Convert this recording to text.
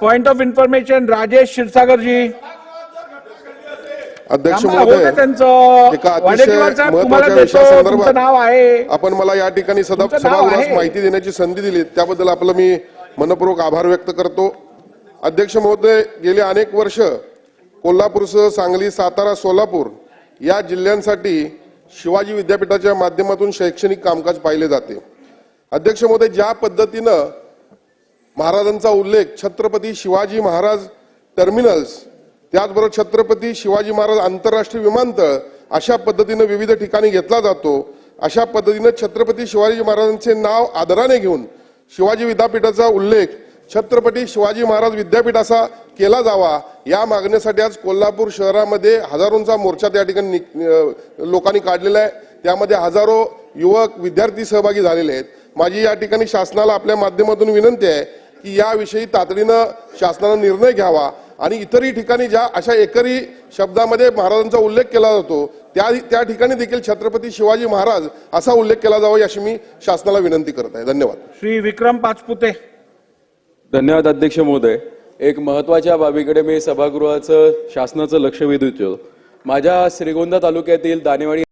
Point of information Rajesh Kshirsagar ji अध्यक्ष होतं महोदय त्यांचं. नाव आहे. आपण मला या ठिकाणी आहे. माहिती देण्याची संधी दिली त्याबद्दल आपलं मी मनपूर्वक आभार व्यक्त करतो. अध्यक्ष महोदय गेली अनेक वर्ष कोल्हापूरसह सांगली सातारा सोलापूर या जिल्ह्यांसाठी शिवाजी विद्यापीठाच्या माध्यमातून शैक्षणिक कामकाज पाहिले जाते. अध्यक्ष महोदय ज्या पद्धतीनं महाराजांचा उल्लेख छत्रपती शिवाजी महाराज टर्मिनल्स त्याचबरोबर छत्रपती शिवाजी महाराज आंतरराष्ट्रीय विमानतळ अशा पद्धतीनं विविध ठिकाणी घेतला जातो. अशा पद्धतीनं छत्रपती शिवाजी महाराजांचे नाव आदराने घेऊन शिवाजी विद्यापीठाचा उल्लेख छत्रपती शिवाजी महाराज विद्यापीठ असा केला जावा या मागणीसाठी आज कोल्हापूर शहरामध्ये हजारोंचा मोर्चा त्या ठिकाणी लोकांनी काढलेला आहे. त्यामध्ये हजारो युवक विद्यार्थी सहभागी झालेले आहेत. माझी या ठिकाणी शासनाला आपल्या माध्यमातून विनंती आहे की याविषयी तातडीनं शासनानं निर्णय घ्यावा. आणि इतरही ठिकाणी ज्या अशा एकरी शब्दामध्ये महाराजांचा उल्लेख केला जातो त्या त्या ठिकाणी देखील छत्रपती शिवाजी महाराज असा उल्लेख केला जावा अशी मी शासनाला विनंती करत आहे. धन्यवाद. श्री विक्रम पाचपुते. धन्यवाद अध्यक्ष महोदय. एक महत्त्वाच्या बाबीकडे मी सभागृहाचं शासनाचं लक्ष वेधू इच्छितो माझ्या श्रीगोंदा तालुक्यातील दानेवाडी